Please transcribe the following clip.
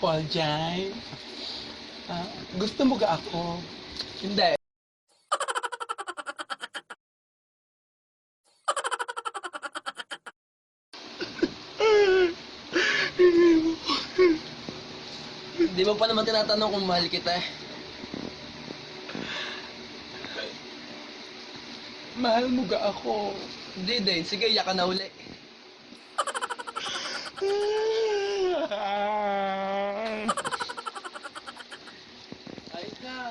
Paul Jai. Uh, gusto mo ga ako? Hindi. Di mo pa naman tinatanong kung mahal kita eh. Mahal mo ga ako? Hindi din. Sige, iyak ka na uli. Ay na.